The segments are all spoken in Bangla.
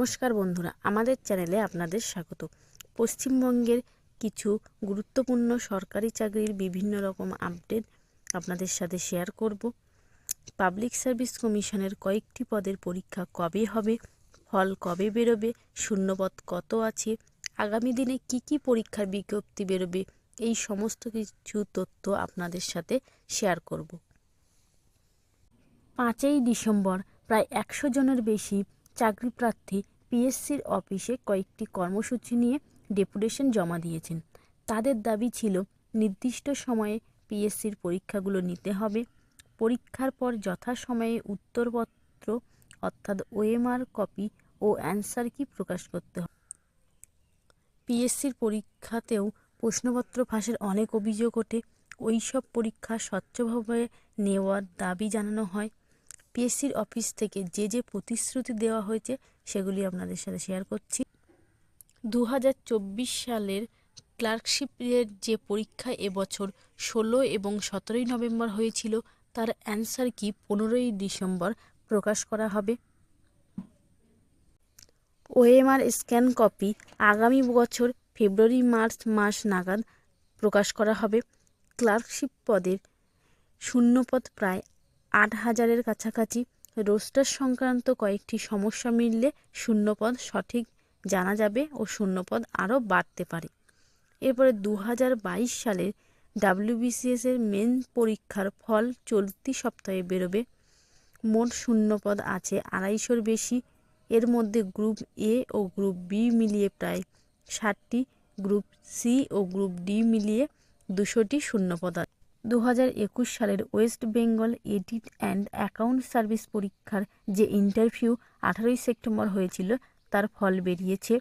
নমস্কার বন্ধুরা, আমাদের চ্যানেলে আপনাদের স্বাগত। পশ্চিমবঙ্গের কিছু গুরুত্বপূর্ণ সরকারি চাকরির বিভিন্ন রকম আপডেট আপনাদের সাথে শেয়ার করব। পাবলিক সার্ভিস কমিশনের কয়েকটি পদের পরীক্ষা কবে হবে, ফল কবে বেরোবে, শূন্যপদ কত আছে, আগামী দিনে কি কি পরীক্ষার বিজ্ঞপ্তি বেরোবে, এই সমস্ত কিছু তথ্য আপনাদের সাথে শেয়ার করব। পাঁচই ডিসেম্বর, প্রায় একশো জনের বেশি চাকরি প্রার্থী পিএসসির অফিসে কয়েকটি কর্মসূচি নিয়ে ডেপুটেশন জমা দিয়েছেন। তাদের দাবি ছিল, নির্দিষ্ট সময়ে পিএসসির পরীক্ষাগুলো নিতে হবে। পরীক্ষার পর যথাসময়ে উত্তরপত্র, অর্থাৎ ওএমআর কপি ও অ্যান্সার কি প্রকাশ করতে হবে। পিএসসির পরীক্ষাতেও প্রশ্নপত্র ফাঁসের অনেক অভিযোগ ওঠে। ওই সব পরীক্ষা স্বচ্ছভাবে নেওয়ার দাবি জানানো হয়। পিএসসির অফিস থেকে যে যে প্রতিশ্রুতি দেওয়া হয়েছে, সেগুলি আপনাদের সাথে শেয়ার করছি। দু হাজার চব্বিশ সালের ক্লার্কশিপের যে পরীক্ষা এবছর ষোলো এবং সতেরোই নভেম্বর হয়েছিল, তার অ্যান্সার কি পনেরোই ডিসেম্বর প্রকাশ করা হবে? ওএমআর স্ক্যান কপি আগামী বছর ফেব্রুয়ারি, মার্চ মাস নাগাদ প্রকাশ করা হবে। ক্লার্কশিপ পদের শূন্যপদ প্রায় আট হাজারের কাছাকাছি রোস্টার সংক্রান্ত কয়েকটি সমস্যা মিললে শূন্যপদ সঠিক জানা যাবে ও শূন্যপদ আরও বাড়তে পারে। এরপরে দু হাজার বাইশ সালের ডাব্লিউবিসিএস এর মেন পরীক্ষার ফল চলতি সপ্তাহে বেরোবে। মোট শূন্যপদ আছে আড়াইশোর বেশি। এর মধ্যে গ্রুপ এ ও গ্রুপ বি মিলিয়ে প্রায় ষাটটি, গ্রুপ সি ও গ্রুপ ডি মিলিয়ে দুশোটি শূন্যপদ আছে। দু হাজার একুশ সালের West Bengal audit and account service পরীক্ষার যে ইন্টারভিউ আঠারোই সেপ্টেম্বর হয়েছিল, তার ফল বেরিয়েছে।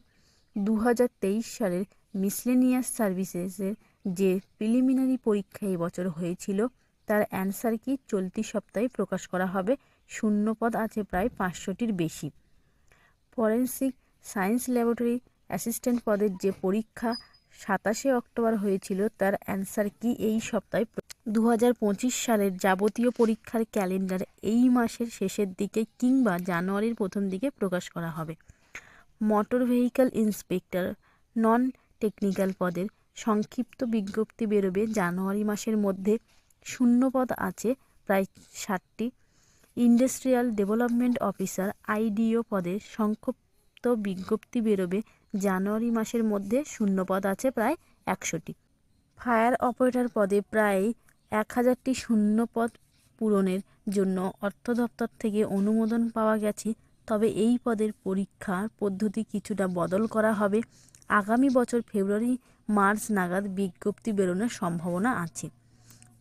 দু হাজার তেইশ সালের মিসলেনিয়াস সার্ভিসেসের যে প্রিলিমিনারি পরীক্ষা এবছর হয়েছিল, তার অ্যান্সার কি চলতি সপ্তাহে প্রকাশ করা হবে? শূন্যপদ আছে প্রায় পাঁচশোটির বেশি। ফরেন্সিক সায়েন্স ল্যাবরেটরি অ্যাসিস্ট্যান্ট পদের যে পরীক্ষা সাতাশে অক্টোবর হয়েছিল তার অ্যান্সার কি এই সপ্তাহে? দু হাজার পঁচিশ সালের যাবতীয় পরীক্ষার ক্যালেন্ডার এই মাসের শেষের দিকে কিংবা জানুয়ারির প্রথম দিকে প্রকাশ করা হবে। Motor vehicle inspector non technical পদের সংক্ষিপ্ত বিজ্ঞপ্তি বেরোবে জানুয়ারি মাসের মধ্যে। শূন্যপদ আছে প্রায় ষাটটি। ইন্ডাস্ট্রিয়াল ডেভেলপমেন্ট অফিসার আইডিও পদে সংক্ষিপ্ত বিজ্ঞপ্তি বেরোবে জানুয়ারি মাসের মধ্যে শূন্যপদ আছে প্রায় একশোটি। ফায়ার অপারেটর পদে প্রায় এক হাজারটি শূন্যপদ পূরণের জন্য অর্থ দপ্তর থেকে অনুমোদন পাওয়া গেছে, তবে এই পদের পরীক্ষার পদ্ধতি কিছুটা বদল করা হবে। আগামী বছর ফেব্রুয়ারি, মার্চ নাগাদ বিজ্ঞপ্তি বেরোনোর সম্ভাবনা আছে।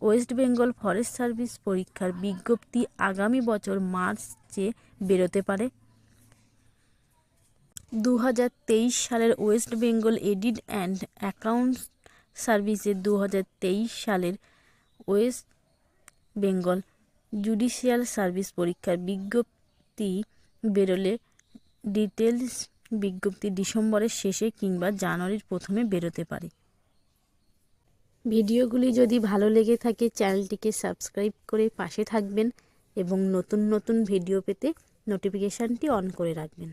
ওয়েস্ট বেঙ্গল ফরেস্ট সার্ভিস পরীক্ষার বিজ্ঞপ্তি আগামী বছর মার্চ মার্চে বেরোতে পারে। দু হাজার তেইশ সালের West Bengal audit and accounts সার্ভিসে দু হাজার তেইশ সালের ওয়েস্ট বেঙ্গল জুডিশিয়াল সার্ভিস পরীক্ষার বিজ্ঞপ্তি বেরোলে ডিটেলস বিজ্ঞপ্তি ডিসেম্বরের শেষে কিংবা জানুয়ারির প্রথমে বেরোতে পারে। ভিডিওগুলি যদি ভালো লেগে থাকে, চ্যানেলটিকে সাবস্ক্রাইব করে পাশে থাকবেন এবং নতুন নতুন ভিডিও পেতে নোটিফিকেশানটি অন করে রাখবেন।